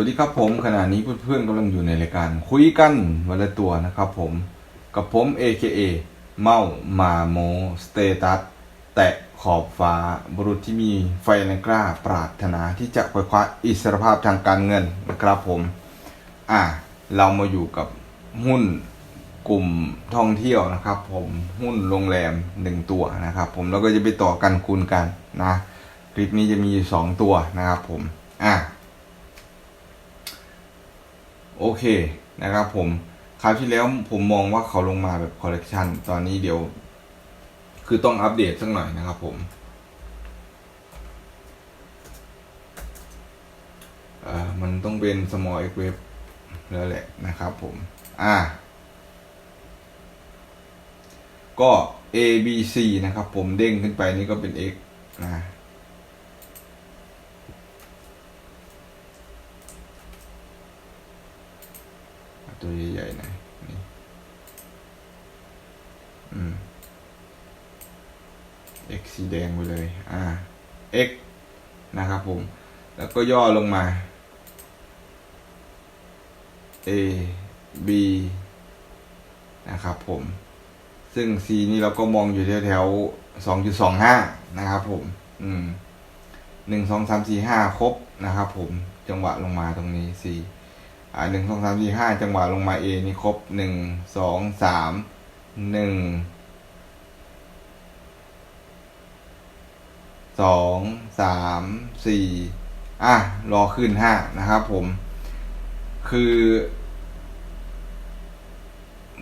วัสดีครับผมขณะนี้เพื่อนๆกำลังอยู่ในรายการคุยกันวันละตัวนะครับผมกับผม AKA เมามาโมสเตตัสแตะขอบฟ้าบุรุษที่มีไฟแรงกล้าปรารถนาที่จะคว้าคว้าอิสรภาพทางการเงินนะครับผม อะเรามาอยู่กับหุ้นกลุ่มท่องเที่ยวนะครับ ผมหุ้นโรงแรมหนึ่งตัวนะครับ ผมแล้วก็จะไปต่อกันคูณกันนะ คลิปนี้จะมีอยู่สองตัวนะครับผม อะ โอเคนะครับผมคราวที่แล้วผมมองว่าเขาลงมาแบบคอลเลกชันตอนนี้เดี๋ยว คือต้องอัปเดตสักหน่อยนะครับผมเอ่อมันต้องเป็น small x wave แล้วแหละนะครับผม อ่า ก็ A B C นะครับผมเด้งขึ้นไปนี่ก็เป็น X นะ เอา ตัวใหญ่ๆหน่อยนี่อืม x สีแดงไปเลย อ่า x นะครับผม แล้วก็ย่อลงมา a b นะครับผม ซึ่ง c นี่เราก็มองอยู่แถวแถวสองจุดสองห้านะครับผม อืมหนึ่งสองสามสี่ห้าครบนะครับผม จังหวะลงมาตรงนี้ c อ่าหนึ่งสองสามสี่ห้าจังหวะลงมา A นี่ครบหนึ่งสองสามหนึ่งสองสามสี่อะ รอขึ้นห้านะครับผม คือ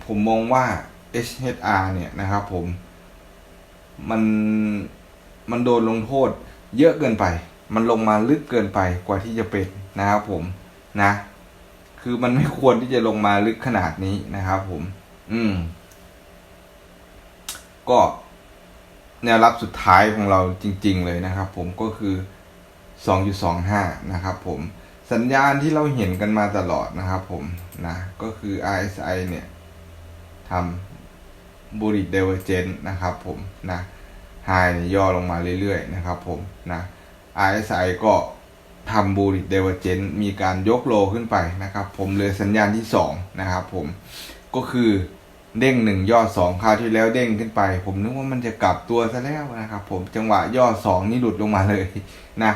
ผมมองว่า HHR เนี่ยนะครับผม มันมันโดนลงโทษเยอะเกินไป มันลงมาลึกเกินไปกว่าที่จะเป็นนะครับผมนะ คือมันไม่ควรที่จะลงมาลึกขนาดนี้นะครับผม อืม ก็แนวรับสุดท้ายของเราจริง ๆ เลยนะครับ ผมก็คือ 2.25 นะครับ ผม สัญญาณที่เราเห็นกันมาตลอดนะครับ ผมนะ ก็คือ RSI เนี่ยทำบูริเดเวอร์เจนนะครับ ผมนะไฮย่อลงมาเรื่อย ๆ นะครับ ผมนะ RSI ก็ ทำบูริเดเวอร์เจนมีการยกโลขึ้นไปนะครับ ผมเลยสัญญาณที่ 2 นะครับผมก็คือเด้งหนึ่งย่อสองคราวที่แล้วเด้งขึ้นไป ผมนึกว่ามันจะกลับตัวซะแล้วนะครับ ผมจังหวะย่อสองนี่หลุดลงมาเลยนะ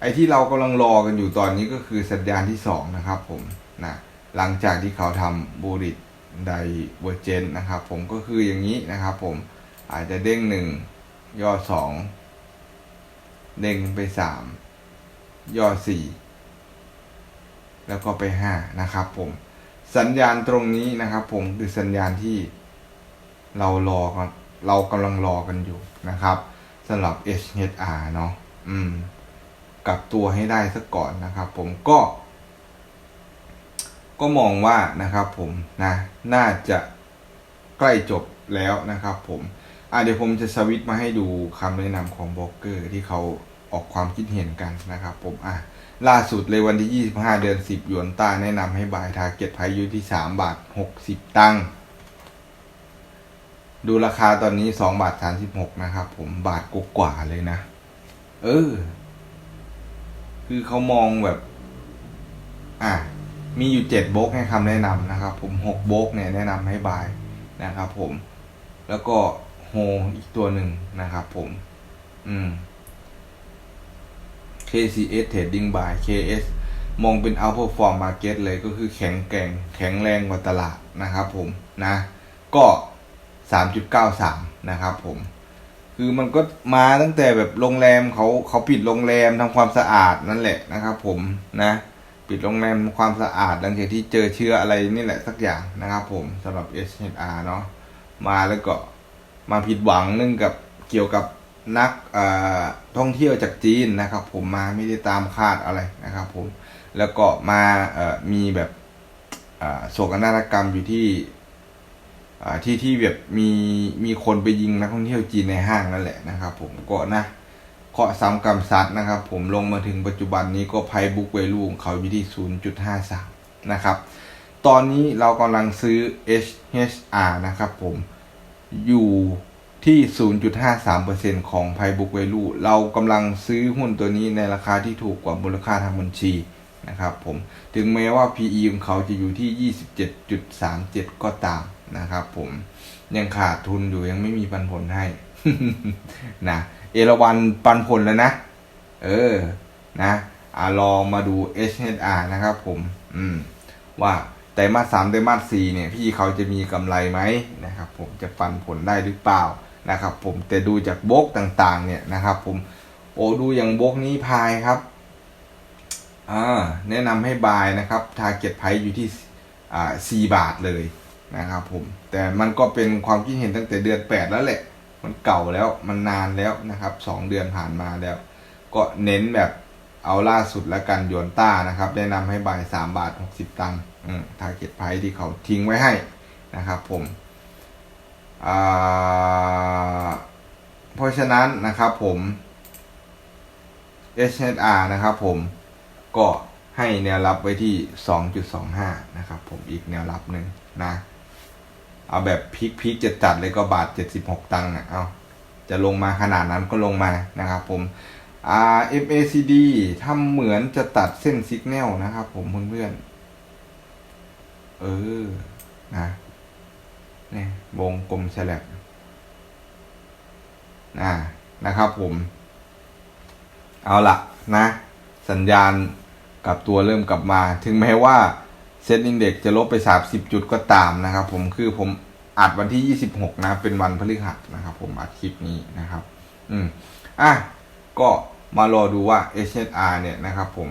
ไอ้ที่เรากำลังรอกันอยู่ตอนนี้ก็คือสัญญาณที่สองนะครับผมนะหลังจากที่เขาทำบูริตไดเวอร์เจนนะครับ ผมก็คืออย่างนี้นะครับผมอาจจะเด้งหนึ่งย่อสองเด้งไปสาม ย่อสี่แล้วก็ไปห้านะครับผม สัญญาณตรงนี้นะครับผมคือสัญญาณที่เรารอกันเรากำลังรอกันอยู่นะครับสำหรับ HHR เนาะอืมกลับตัวให้ได้ซะก่อนนะครับ ผมก็ ก็มองว่านะครับผมนะ น่าจะใกล้จบแล้วนะครับผมอะเดี๋ยวผมจะสวิตช์มาให้ดูคำแนะนำของบล็อกเกอร์ที่เขา ออกความคิดเห็นกันนะครับผมอะล่าสุดเลยวันที่ 25 เดือน 10 หยวนต้าแนะนำให้บายทาร์เก็ตไพอยู่ที่ 3 บาท 60 ตังค์ดูราคาตอนนี้ 2 บาท 36 นะครับผมบาทกว่าเลยนะ เออ คือเขามองแบบ อะ มีอยู่เจ็ดโบกให้คำแนะนำนะครับ ผมหกโบกเนี่ยแนะนำให้บายนะครับผม แล้วก็โฮอีกตัวหนึ่งนะครับผม อืม KCS Trading by KS มองเป็น outperform market เลยก็คือแข็งแกร่งแข็งแรงกว่าตลาดนะครับผมนะก็ 3.93 นะครับผม คือมันก็มาตั้งแต่แบบโรงแรมเขาเขาปิดโรงแรมทำความสะอาดนั่นแหละนะครับผมนะปิดโรงแรมทำความสะอาดหลังจากที่เจอเชื้ออะไรนี่แหละสักอย่างนะครับผมสำหรับ SHR เนาะมาแล้วก็มาผิดหวังเนื่องกับเกี่ยวกับ นักท่องเที่ยวจากจีนนะครับ ผมมาไม่ได้ตามคาดอะไรนะครับ ผมแล้วก็มามีแบบโศกนาฏกรรมอยู่ที่ที่ที่แบบมีมีคนไปยิงนักท่องเที่ยวจีนในห้างนั่นแหละนะครับ ผมก็นะเคาะซ้ำกรรมซัดนะครับ ผมลงมาถึงปัจจุบันนี้ก็ไพบุ๊กไวลูของเขาอยู่ที่ 0.53 นะครับ ตอนนี้เรากำลังซื้อ HHR นะครับผมอยู่ ที่ 0.53%ของไพบุ๊กไวลูเรากำลังซื้อหุ้นตัวนี้ในราคาที่ถูกกว่ามูลค่าทางบัญชีนะครับผมถึงแม้ว่า PE ของเขาจะอยู่ที่ 27.37 ก็ตามนะครับผมยังขาดทุนอยู่ยังไม่มีปันผลให้นะเอราวันปันผลแล้วนะ เออนะอ่าลองมาดู HHR นะครับผม อืม ว่าไตรมาสสามไตรมาสสี่เนี่ย พี่เขาจะมีกำไรไหมนะครับผมจะปันผลได้หรือเปล่า นะครับผมแต่ดูจากโบกต่างๆ เนี่ยนะครับผมโอ้ดูอย่างโบกนี้พายครับอ่าแนะนำให้บายนะครับทาร์เก็ตไพอยู่ที่อ่าสี่บาทเลยนะครับผมแต่มันก็เป็นความคิดเห็นตั้งแต่เดือนแปดแล้วแหละ มันเก่าแล้วมันนานแล้วนะครับสองเดือนผ่านมาแล้ว ก็เน้นแบบเอาล่าสุดแล้วกันโยนต้านะครับ แนะนำให้บายสามบาทหกสิบตังค์ทาร์เก็ตไพที่เขาทิ้งไว้ให้นะครับผม เพราะฉะนั้นนะครับผม HNR นะครับผมก็ให้แนวรับไว้ที่ 2.25 นะครับผมอีกแนวรับหนึ่งนะ เอาแบบพีคพีคจะจัดเลยก็บาท 76 ตังค์นะเอาจะลงมาขนาดนั้นก็ลงมานะครับผมอ่า MACD ทำเหมือนจะตัดเส้นสัญญาณนะครับผมเพื่อนๆเออ นะเนี่ย วงกลมแฉลบนะนะครับผม เอาละนะ สัญญาณกลับตัวเริ่มกลับมา ถึงแม้ว่าเซ็ตอินเด็กจะลบไป 30 จุดก็ตามนะครับผมคือผมอัดวันที่ 26 นะ เป็นวันพฤหัสนะครับผมอัดคลิปนี้นะครับ อืมอะก็มารอดูว่า HSR เนี่ยนะครับผม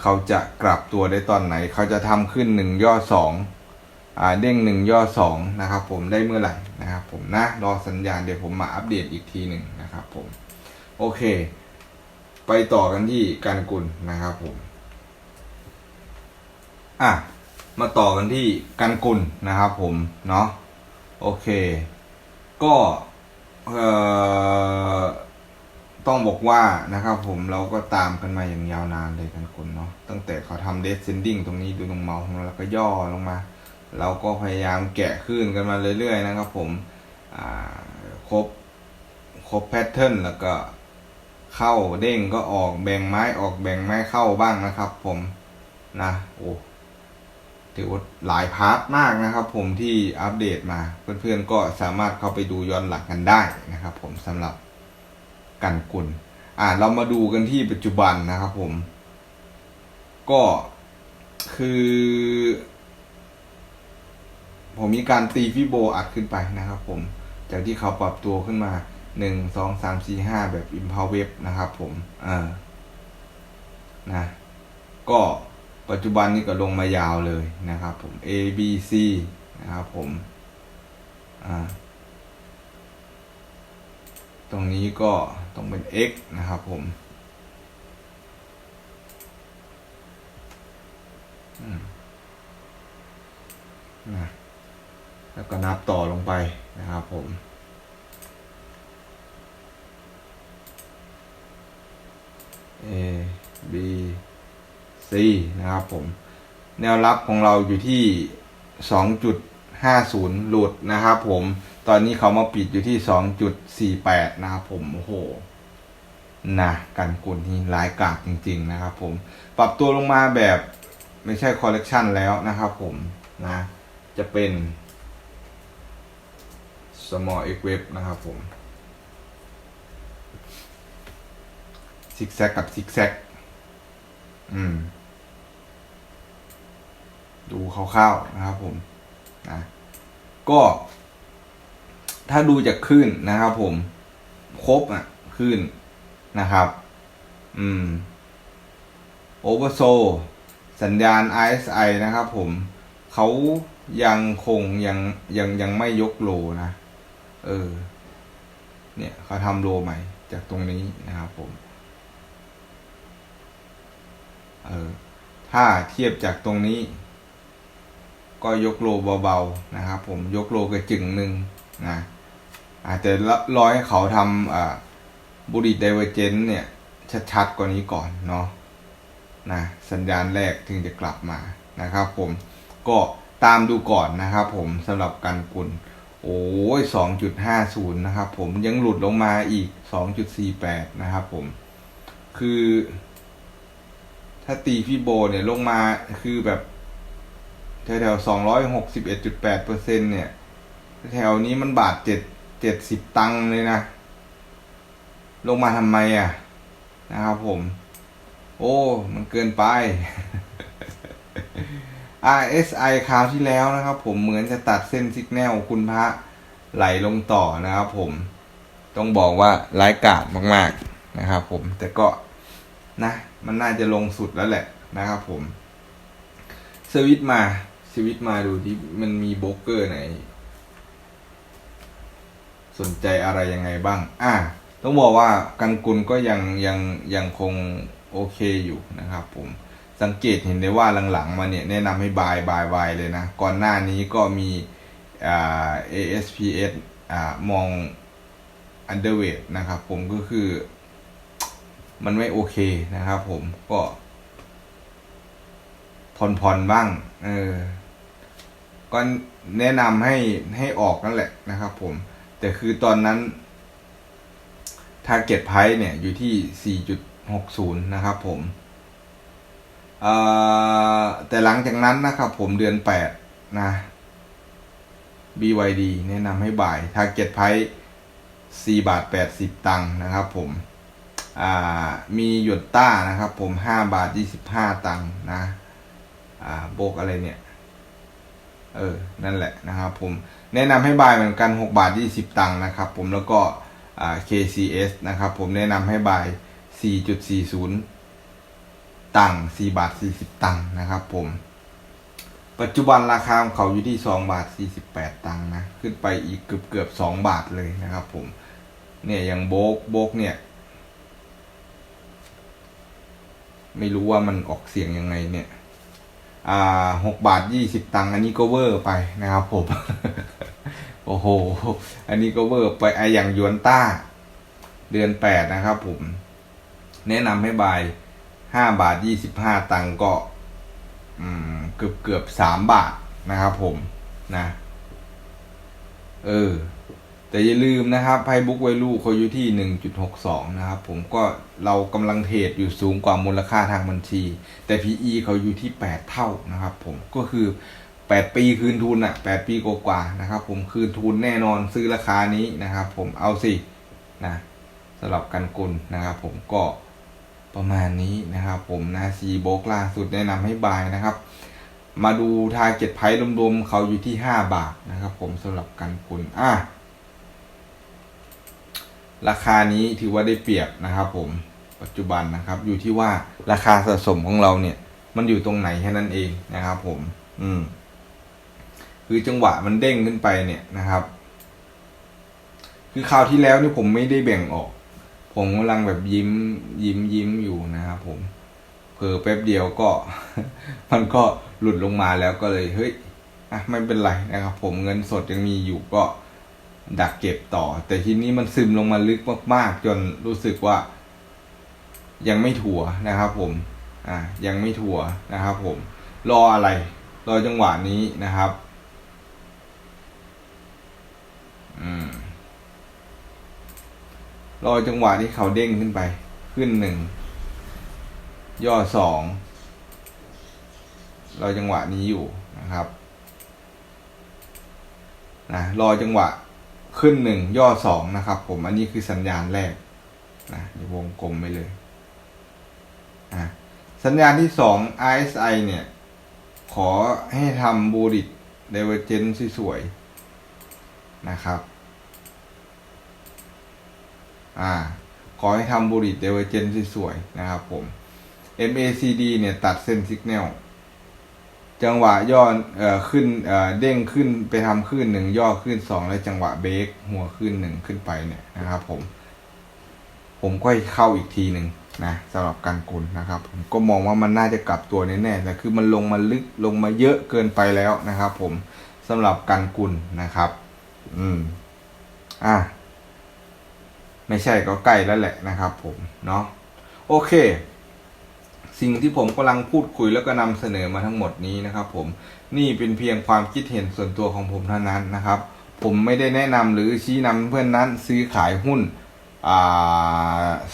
เขาจะกลับตัวได้ตอนไหน เขาจะทำขึ้นหนึ่งย่อสอง เด้งหนึ่งย่อสองนะครับผมได้เมื่อไหร่นะครับผมนะรอสัญญาณเดี๋ยวผมมาอัปเดตอีกทีหนึ่งนะครับผมโอเค ไปต่อกันที่การกุลนะครับผมอะมาต่อกันที่กันกุลนะครับผมเนาะโอเค ก็เอ่อต้องบอกว่านะครับผมเราก็ตามกันมาอย่างยาวนานเลยกันกุลเนาะตั้งแต่เขาทำเดสเซนดิ้งตรงนี้ดูตรงเมาส์ของเราแล้วก็ย่อลงมา เราก็พยายามแกะขึ้นกันมาเรื่อยๆนะครับผมครบครบแพทเทิร์นแล้วก็เข้าเด้งก็ออกแบ่งไม้ออกแบ่งไม้เข้าบ้างนะครับผมนะโอ้ถือว่าหลายพาร์ทมากนะครับผมที่อัปเดตมาเพื่อนๆก็สามารถเข้าไปดูย้อนหลังกันได้นะครับผมสำหรับกันกุลอ่าเรามาดูกันที่ปัจจุบันนะครับผม ก็คือ ผมมีการตีฟิโบอัดขึ้นไปนะครับผม จากที่เขาปรับตัวขึ้นมาหนึ่งสองสามสี่ห้าแบบ i m p a l Web นะครับผมอ่านะก็ปัจจุบันนี้ก็ลงมายาวเลยนะครับผม A B C นะครับผมอ่าตรงนี้ก็ต้องเป็น X นะครับผมอืมนะ แล้วก็นับต่อลงไปนะครับผม A B C นะครับผม แนวรับของเราอยู่ที่ 2.50 หลุดนะครับผม ตอนนี้เขามาปิดอยู่ที่ 2.48 นะครับผม โอ้โหนะกันกุลที่ร้ายกาจจริง ๆ นะครับผม ปรับตัวลงมาแบบไม่ใช่คอลเลกชันแล้วนะครับผมนะ จะเป็น small x web นะครับผมซิกแซกกับซิกแซกอืม ดูคร่าวๆนะครับผมนะก็ ถ้าดูจากคลื่นนะครับผม ครบอะคลื่นนะครับ อืมโอเวอร์โซ สัญญาณ RSI นะครับผม เขายังคงยังยังยังไม่ยกโลนะ เออ เนี่ยเขาทำโลใหม่จากตรงนี้นะครับผม เออ ถ้าเทียบจากตรงนี้ ก็ยกโลเบาๆนะครับผมยกโลกระจึงหนึ่งนะอาจจะรอให้เขาทำอ่าบุริดไดเวอร์เจนเนี่ย ชัดๆกว่านี้ก่อนเนาะนะสัญญาณแรกถึงจะกลับมานะครับผมก็ตามดูก่อนนะครับผมสำหรับการกุล โอ้ย2.50นะครับผมยังหลุดลงมาอีก2.48นะครับผม คือ ถ้าตีฟิโบเนี่ยลงมาคือแบบแถวๆสองร้อยหกสิบเอ็ดจุดแปดเปอร์เซ็นเนี่ย แถวนี้มันบาทเจ็ดเจ็ดสิบตังค์เลยนะ ลงมาทำไมอะ นะครับผม โอ้ มันเกินไป RSI คราวที่แล้วนะครับ ผมเหมือนจะตัดเส้นสิกแนลคุณพระไหลลงต่อนะครับผมต้องบอกว่าร้ายกาจมาก ๆนะครับ ผมแต่ก็นะมันน่าจะลงสุดแล้วแหละนะครับผมสวิตมาสวิตมาดูที่มันมีโบกเกอร์ไหน สนใจอะไรยังไงบ้าง อะต้องบอกว่ากันกุลก็ยังยังยังคงโอเคอยู่นะครับผม สังเกตเห็นได้ว่าหลังๆมาเนี่ยแนะนำให้บายบายบายเลยนะ ก่อนหน้านี้ก็มีอ่า ASPS อ่ามอง underweight นะครับผมก็คือ มันไม่โอเคนะครับผมก็ผ่อนผ่อนๆบ้าง เออ ก็แนะนำให้ให้ออกนั่นแหละนะครับผม แต่คือตอนนั้น target price เนี่ยอยู่ที่ 4.60 นะครับผม แต่หลังจากนั้นนะครับผมเดือน8นะ BYD แนะนำให้บ่าย target price 4บาท80 ตังค์นะครับผมมีหยดต้านะครับผม 5 บาท 25 ตังค์นะโบกอะไรเนี่ย เออ นั่นแหละนะครับผม แนะนำให้บ่ายเหมือนกัน 6 บาท 20 ตังค์นะครับผมแล้วก็ KCS นะครับผมแนะนำให้บ่าย 4.40 ตังค์4บาท 40 ตังค์นะครับผม ปัจจุบันราคาของเขาอยู่ที่ 2 บาท 48 ตังค์นะ ขึ้นไปอีกเกือบเกือบ2บาทเลยนะครับผม เนี่ยอย่างโบกโบกเนี่ย ไม่รู้ว่ามันออกเสียงยังไงเนี่ย อ่าหกบาทยี่สิบตังค์อันนี้ก็เวอร์ไปนะครับผม โอ้โห อันนี้ก็เวอร์ไปไออย่างยวนต้า เดือนแปดนะครับผม แนะนำให้บาย ห้าบาทยี่สิบห้าตังก็ อืม เกือบเกือบสามบาทนะครับผมนะ เออ แต่อย่าลืมนะครับไพ่บุ๊กไวลูเขาอยู่ที่หนึ่งจุดหกสองนะครับผมก็เรากำลังเทรดอยู่สูงกว่ามูลค่าทางบัญชี แต่ PE เขาอยู่ที่แปดเท่านะครับผมก็คือแปดปีคืนทุนอะแปดปีกว่าๆนะครับ ผมคืนทุนแน่นอนซื้อราคานี้นะครับ ผมเอาสินะสำหรับกันกุลนะครับ ผมก็ ประมาณนี้นะครับผมนะซีโบกล่าสุดแนะนำให้บายนะครับ มาดูทาร์เก็ตไพรวมๆเขาอยู่ที่5บาทนะครับ ผมสำหรับกันกุลอะราคานี้ถือว่าได้เปรียบนะครับผมปัจจุบันนะครับ อยู่ที่ว่าราคาสะสมของเราเนี่ย มันอยู่ตรงไหนแค่นั้นเองนะครับผม อืม คือจังหวะมันเด้งขึ้นไปเนี่ยนะครับ คือคราวที่แล้วนี่ผมไม่ได้แบ่งออก ผมกำลังแบบยิ้มยิ้มยิ้มอยู่นะครับผมเผลอแป๊บเดียวก็ มันก็หลุดลงมาแล้วก็เลยเฮ้ยอะไม่เป็นไรนะครับ ผมเงินสดยังมีอยู่ก็ดักเก็บต่อ แต่ทีนี้มันซึมลงมาลึกมากๆ จนรู้สึกว่า ยังไม่ถั่วนะครับ ผม อ่า ยังไม่ถั่วนะครับ ผม รออะไร รอจังหวะนี้นะครับ อืม รอจังหวะที่เขาเด้งขึ้นไป ขึ้นหนึ่ง ย่อสองรอจังหวะนี้อยู่นะครับนะรอจังหวะขึ้นหนึ่งย่อสองนะครับ ผมอันนี้คือสัญญาณแรกนะวงกลมไปเลยอะสัญญาณที่สอง RSI เนี่ย ขอให้ทำบูริตเดเวอร์เจนสวยๆนะครับ อ่าขอให้ทำบูริตเดเวอร์เจนสวยๆนะครับผม MACD เนี่ยตัดเส้นสัญญาณจังหวะย่อเอ่อขึ้นเอ่อเด้งขึ้นไปทำขึ้นหนึ่งย่อขึ้นสองแล้วจังหวะเบรกหัวขึ้นหนึ่งขึ้นไปเนี่ยนะครับผม ผมก็เข้าอีกทีหนึ่งนะสำหรับการกุลนะครับ ผมก็มองว่ามันน่าจะกลับตัวแน่ๆแต่คือมันลงมาลึกลงมาเยอะเกินไปแล้วนะครับ ผมสำหรับการกุลนะครับ อืม อะ ไม่ใช่ก็ใกล้แล้วแหละนะครับผมเนาะโอเค สิ่งที่ผมกำลังพูดคุยแล้วก็นำเสนอมาทั้งหมดนี้นะครับ ผมนี่เป็นเพียงความคิดเห็นส่วนตัวของผมเท่านั้นนะครับ ผมไม่ได้แนะนำหรือชี้นำเพื่อนนั้นซื้อขายหุ้นอ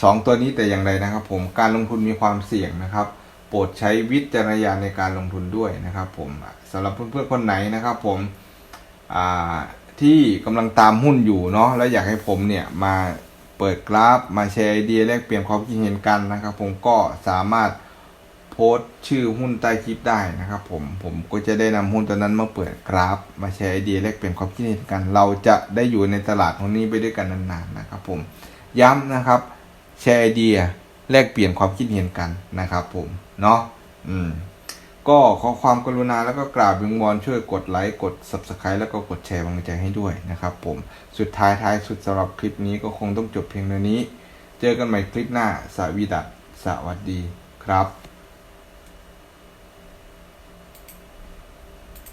สองตัวนี้แต่อย่างใดนะครับ ผมการลงทุนมีความเสี่ยงนะครับ โปรดใช้วิจารณญาณในการลงทุนด้วยนะครับ ผมสำหรับเพื่อนๆคนไหนนะครับ ผมที่กำลังตามหุ้นอยู่เนาะแล้วอยากให้ผมเนี่ยมา เปิดกราฟมาแชร์ไอเดียแลกเปลี่ยนความคิดเห็นกันนะครับ ผมก็สามารถโพสต์ชื่อหุ้นใต้คลิปได้นะครับ ผมผมก็จะได้นำหุ้นตัวนั้นมาเปิดกราฟ มาแชร์ไอเดียแลกเปลี่ยนความคิดเห็นกัน เราจะได้อยู่ในตลาดตรงนี้ไปด้วยกันนานๆนะครับ ผมย้ำนะครับ แชร์ไอเดียแลกเปลี่ยนความคิดเห็นกันนะครับ ผมเนาะอืม ก็ขอความกรุณาแล้วก็กราบวิงวอนช่วยกดไลค์กด Subscribe แล้วก็กดแชร์กำลังใจให้ด้วยนะครับ ผมสุดท้ายท้ายสุดสำหรับคลิปนี้ก็คงต้องจบเพียงเท่านี้ เจอกันใหม่คลิปหน้าสวีดัสสวัสดีครับ